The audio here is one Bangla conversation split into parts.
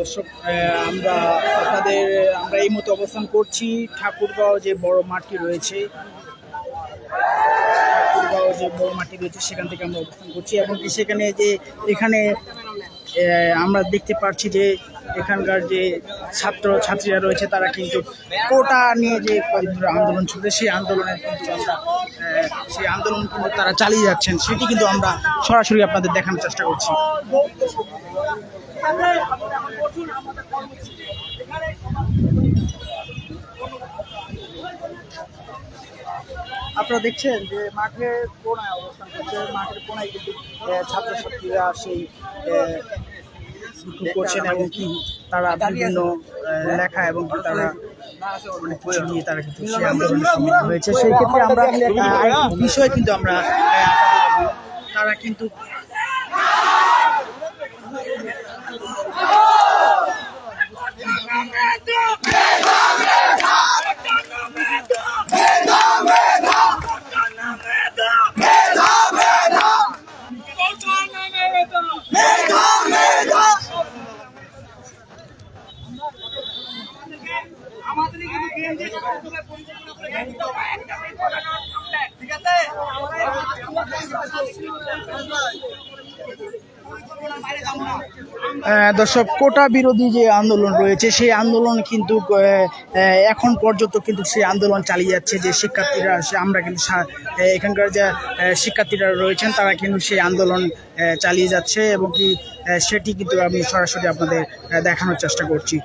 দর্শক আমরা আপনাদের, আমরা এই মতো অবস্থান করছি ঠাকুরগাঁও যে বড় মাঠটি রয়েছে। ঠাকুরগাঁও যে বড় মাঠটি রয়েছে, সেখান থেকে আমরা অবস্থান করছি এবং সেখানে যে এখানে আমরা দেখতে পাচ্ছি যে এখানকার যে ছাত্র, ছাত্রীরা রয়েছে, তারা কিন্তু কোটা নিয়ে যে আন্দোলন চলছে, সেই আন্দোলনের কিন্তু আমরা সেই আন্দোলন কিন্তু তারা চালিয়ে যাচ্ছেন। সেটি কিন্তু আমরা সরাসরি আপনাদের দেখানোর চেষ্টা করছি। আপনারা দেখছেন যে মাঠের কোনায় অবস্থান করছে মাঠের কোনায় কিন্তু ছাত্রছাত্রীরা সেই করছেন এবং কি তারা বিভিন্ন লেখা এবং কি তারা অনেক কিছু নিয়ে তারা কিন্তু সেই আন্দোলনে সম্মিলিত হয়েছে সেই ক্ষেত্রে আমরা বিষয় কিন্তু আমরা। তারা কিন্তু দর্শক, কোটা বিরোধী যে আন্দোলন রয়েছে, সেই আন্দোলন কিন্তু এখন পর্যন্ত কিন্তু সেই আন্দোলন চালিয়ে যাচ্ছে যে শিক্ষার্থীরা আমরা কিন্তু এখানকার যে শিক্ষার্থীরা রয়েছেন, তারা কিন্তু সেই আন্দোলন চালিয়ে যাচ্ছে এবং কি সেটি কিন্তু আমি সরাসরি আপনাদের দেখানোর চেষ্টা করছি।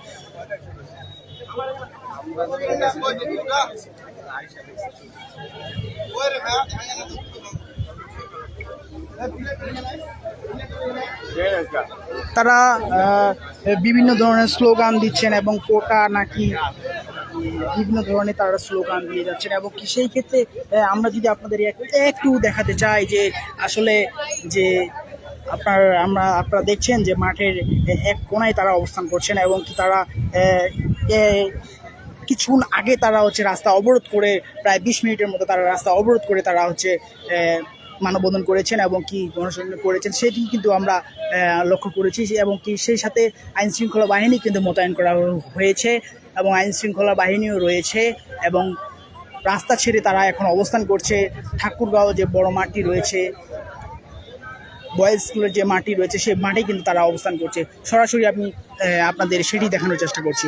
তারা বিভিন্ন ধরনের স্লোগান দিচ্ছেন এবং কোটা নাকি বিভিন্ন ধরনের তারা স্লোগান দিয়ে যাচ্ছেন এবং কি সেই ক্ষেত্রে আমরা যদি আপনাদের একটু দেখাতে চাই যে আসলে যে আপনার, আমরা, আপনারা দেখছেন যে মাঠের এক কোনায় তারা অবস্থান করছেন এবং কি তারা কিছুক্ষণ আগে তারা হচ্ছে রাস্তা অবরোধ করে, প্রায় বিশ মিনিটের মতো তারা রাস্তা অবরোধ করে তারা হচ্ছে মানববন্ধন করেছেন এবং কি গণসংযোগ করেছেন, সেটি কিন্তু আমরা লক্ষ্য করেছি এবং কি সেই সাথে আইন শৃঙ্খলা বাহিনী কিন্তু মোতায়েন করা হয়েছে এবং আইন শৃঙ্খলা বাহিনীও রয়েছে এবং রাস্তা ছেড়ে তারা এখন অবস্থান করছে। ঠাকুরগাঁও যে বড় মাঠটি রয়েছে, বয়েজ স্কুলের যে মাটি রয়েছে, সেই মাঠে কিন্তু তারা অবস্থান করছে। সরাসরি আমি আপনাদের সেটি দেখানোর চেষ্টা করছি।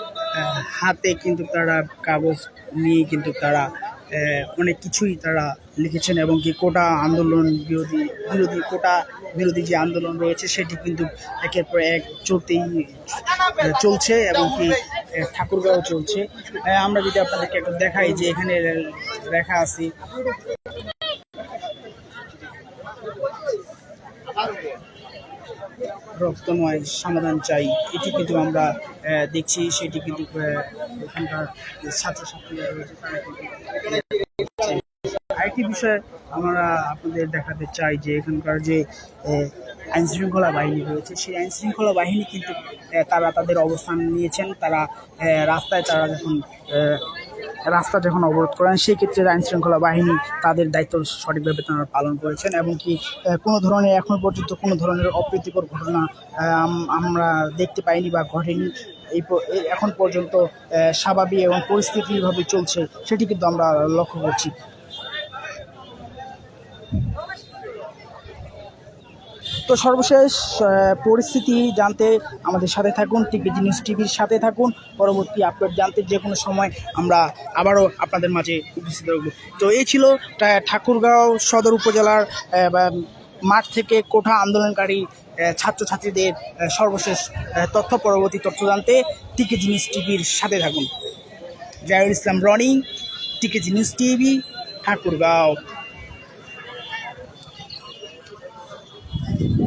হাতে কিন্তু তারা কাগজ নিয়ে কিন্তু তারা অনেক কিছুই তারা লিখেছেন এবং কি কোটা আন্দোলন বিরোধী বিরোধী কোটা বিরোধী যে আন্দোলন রয়েছে, সেটি কিন্তু একের পর এক চলতেই চলছে এবং কি ঠাকুরগাঁও চলছে। আমরা যদি আপনাদেরকে একটু দেখাই যে এখানে লেখা আছে রক্তময় সমাধান চাই। এটি কিন্তু আমরা দেখছি, সেটি কিন্তু এখানকার ছাত্রছাত্রীরা রয়েছে, তারা কিন্তু আরেকটি বিষয় আমরা আপনাদের দেখাতে চাই যে এখানকার যে আইনশৃঙ্খলা বাহিনী রয়েছে, সেই আইনশৃঙ্খলা বাহিনী কিন্তু তারা তাদের অবস্থান নিয়েছেন, তারা রাস্তায় তারা যখন রাস্তা যখন অবরোধ করেন সেই ক্ষেত্রে আইন শৃঙ্খলা বাহিনী তাদের দায়িত্ব সঠিকভাবে তারা পালন করেছেন এবং কি কোনো ধরনের এখন পর্যন্ত কোনো ধরনের অপ্রীতিকর ঘটনা আমরা দেখতে পাইনি বা ঘটেনি। এই এখন পর্যন্ত স্বাভাবিক এবং পরিস্থিতিভাবে চলছে, সেটি কিন্তু আমরা লক্ষ্য করছি। তো সর্বশেষ পরিস্থিতি জানতে আমাদের সাথে থাকুন, টিভি নিউজ টিভির সাথে থাকুন। পরবর্তী আপডেট জানতে যে কোনো সময় আমরা আবারও আপনাদের মাঝে উপস্থিত হব। তো এই ছিল ঠাকুরগাঁও সদর উপজেলার মাঠ থেকে কোঠা আন্দোলনকারী ছাত্রছাত্রীদের সর্বশেষ তথ্য, পরবর্তী তথ্য জানতে টিকে জিনিস টিভির সাথে থাকুন। জাহির ইসলাম রনি টিকে জিনিস টিভি, ঠাকুরগাঁও।